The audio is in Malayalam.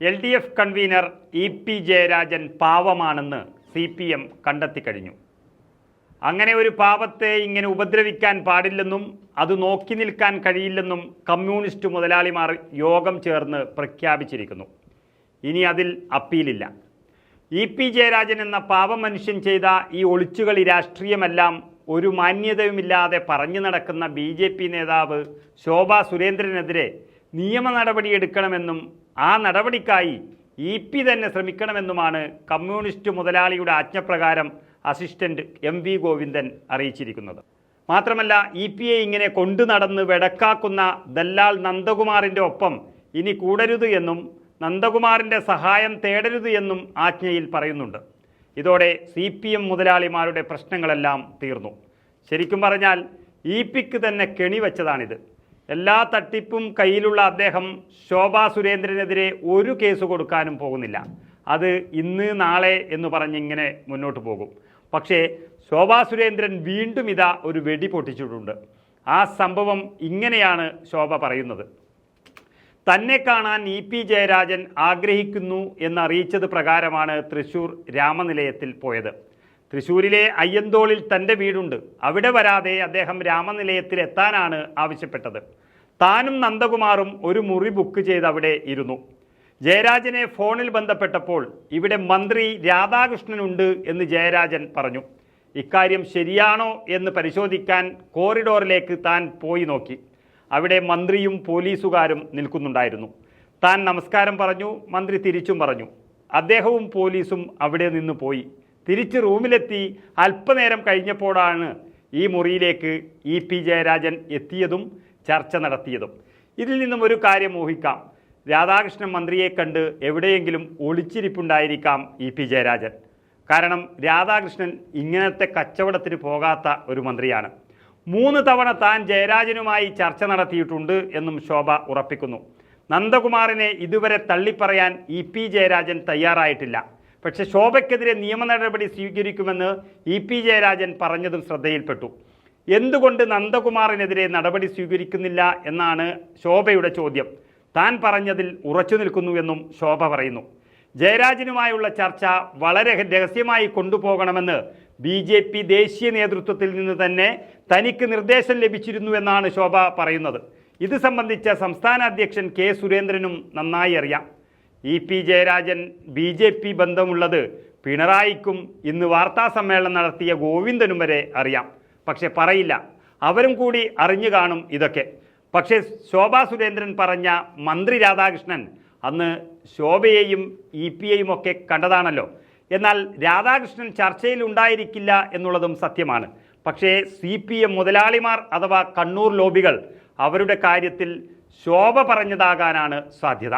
L D F convener E P Jayarajan പാവമാണെന്ന് C P M കണ്ടെത്തിക്കഴിഞ്ഞു അങ്ങനെ ഒരു പാവത്തെ ഇങ്ങനെ ഉപദ്രവിക്കാൻ പാടില്ലെന്നും അത് നോക്കി നിൽക്കാൻ കഴിയില്ലെന്നും കമ്മ്യൂണിസ്റ്റ് മുതലാളിമാർ യോഗം ചേർന്ന് പ്രഖ്യാപിച്ചിരിക്കുന്നു. ഇനി അതിൽ അപ്പീലില്ല. ഇ പി ജയരാജൻ എന്ന പാവം മനുഷ്യൻ ചെയ്ത ഈ ഒളിച്ചുകളി രാഷ്ട്രീയമെല്ലാം ഒരു മാന്യതയുമില്ലാതെ പറഞ്ഞു നടക്കുന്ന ബി നേതാവ് ശോഭാ സുരേന്ദ്രനെതിരെ നിയമ നടപടിയെടുക്കണമെന്നും ആ നടപടിക്കായി ഇ പി തന്നെ ശ്രമിക്കണമെന്നുമാണ് കമ്മ്യൂണിസ്റ്റ് മുതലാളിയുടെ ആജ്ഞപ്രകാരം അസിസ്റ്റന്റ് എം വി ഗോവിന്ദൻ അറിയിച്ചിരിക്കുന്നത്. മാത്രമല്ല ഇ പി എ ഇങ്ങനെ കൊണ്ടു നടന്ന് വെടക്കാക്കുന്ന ദല്ലാൽ നന്ദകുമാറിന്റെ ഒപ്പം ഇനി കൂടരുത് എന്നും നന്ദകുമാറിന്റെ സഹായം തേടരുത് എന്നും ആജ്ഞയിൽ പറയുന്നുണ്ട്. ഇതോടെ സി പി എം മുതലാളിമാരുടെ പ്രശ്നങ്ങളെല്ലാം തീർന്നു. ശരിക്കും പറഞ്ഞാൽ ഇ പിക്ക് തന്നെ കെണി വെച്ചതാണിത്. എല്ലാ തട്ടിപ്പും കയ്യിലുള്ള അദ്ദേഹം ശോഭാ സുരേന്ദ്രനെതിരെ ഒരു കേസ് കൊടുക്കാനും പോകുന്നില്ല. അത് ഇന്ന് നാളെ എന്ന് പറഞ്ഞിങ്ങനെ മുന്നോട്ട് പോകും. പക്ഷേ ശോഭാ സുരേന്ദ്രൻ വീണ്ടും ഇതാ ഒരു വെടി പൊട്ടിച്ചിട്ടുണ്ട്. ആ സംഭവം ഇങ്ങനെയാണ് ശോഭ പറയുന്നത്. തന്നെ കാണാൻ ഇ പി ജയരാജൻ ആഗ്രഹിക്കുന്നു എന്നറിയിച്ചത് പ്രകാരമാണ് തൃശൂർ രാമനിലയത്തിൽ പോയത്. തൃശൂരിലെ അയ്യന്തോളിൽ തന്റെ വീടുണ്ട്. അവിടെ വരാതെ അദ്ദേഹം രാമനിലയത്തിൽ എത്താനാണ് ആവശ്യപ്പെട്ടത്. താനും നന്ദകുമാറും ഒരു മുറി ബുക്ക് ചെയ്ത് അവിടെ ഇരുന്നു. ജയരാജനെ ഫോണിൽ ബന്ധപ്പെട്ടപ്പോൾ ഇവിടെ മന്ത്രി രാധാകൃഷ്ണനുണ്ട് എന്ന് ജയരാജൻ പറഞ്ഞു. ഇക്കാര്യം ശരിയാണോ എന്ന് പരിശോധിക്കാൻ കോറിഡോറിലേക്ക് താൻ പോയി നോക്കി. അവിടെ മന്ത്രിയും പോലീസുകാരും നിൽക്കുന്നുണ്ടായിരുന്നു. താൻ നമസ്കാരം പറഞ്ഞു മന്ത്രി തിരിച്ചും പറഞ്ഞു. അദ്ദേഹവും പോലീസും അവിടെ നിന്ന് പോയി. തിരിച്ച് റൂമിലെത്തി അല്പനേരം കഴിഞ്ഞപ്പോഴാണ് ഈ മുറിയിലേക്ക് ഇ പി ജയരാജൻ എത്തിയതും ചർച്ച നടത്തിയതും. ഇതിൽ നിന്നും ഒരു കാര്യം ഊഹിക്കാം. രാധാകൃഷ്ണൻ മന്ത്രിയെ കണ്ട് എവിടെയെങ്കിലും ഒളിച്ചിരിപ്പുണ്ടായിരിക്കാം ഇ പി ജയരാജൻ. കാരണം രാധാകൃഷ്ണൻ ഇങ്ങനത്തെ കച്ചവടത്തിന് പോകാത്ത ഒരു മന്ത്രിയാണ്. മൂന്ന് തവണ താൻ ജയരാജനുമായി ചർച്ച നടത്തിയിട്ടുണ്ട് എന്നും ശോഭ ഉറപ്പിക്കുന്നു. നന്ദകുമാറിനെ ഇതുവരെ തള്ളിപ്പറയാൻ ഇ പി ജയരാജൻ തയ്യാറായിട്ടില്ല. പക്ഷേ ശോഭയ്ക്കെതിരെ നിയമ നടപടി സ്വീകരിക്കുമെന്ന് ഇ പി ജയരാജൻ പറഞ്ഞതും ശ്രദ്ധയിൽപ്പെട്ടു. എന്തുകൊണ്ട് നന്ദകുമാറിനെതിരെ നടപടി സ്വീകരിക്കുന്നില്ല എന്നാണ് ശോഭയുടെ ചോദ്യം. താൻ പറഞ്ഞതിൽ ഉറച്ചു നിൽക്കുന്നുവെന്നും ശോഭ പറയുന്നു. ജയരാജനുമായുള്ള ചർച്ച വളരെ രഹസ്യമായി കൊണ്ടുപോകണമെന്ന് ബി ജെ പി ദേശീയ നേതൃത്വത്തിൽ നിന്ന് തന്നെ തനിക്ക് നിർദ്ദേശം ലഭിച്ചിരുന്നു എന്നാണ് ശോഭ പറയുന്നത്. ഇത് സംബന്ധിച്ച സംസ്ഥാന അധ്യക്ഷൻ കെ സുരേന്ദ്രനും നന്നായി അറിയാം. E P Jayarajan B J P ബന്ധമുള്ളത് പിണറായിക്കും ഇന്ന് വാർത്താസമ്മേളനം നടത്തിയ ഗോവിന്ദനും വരെ അറിയാം. പക്ഷെ പറയില്ല. അവരും കൂടി അറിഞ്ഞു കാണും ഇതൊക്കെ. പക്ഷേ ശോഭാ സുരേന്ദ്രൻ പറഞ്ഞ മന്ത്രി രാധാകൃഷ്ണൻ അന്ന് ശോഭയെയും ഇ പി എയും ഒക്കെ കണ്ടതാണല്ലോ. എന്നാൽ രാധാകൃഷ്ണൻ ചർച്ചയിൽ ഉണ്ടായിരിക്കില്ല എന്നുള്ളതും സത്യമാണ്. പക്ഷേ സി പി എം മുതലാളിമാർ അഥവാ കണ്ണൂർ ലോബികൾ അവരുടെ കാര്യത്തിൽ ശോഭ പറഞ്ഞതാകാനാണ് സാധ്യത.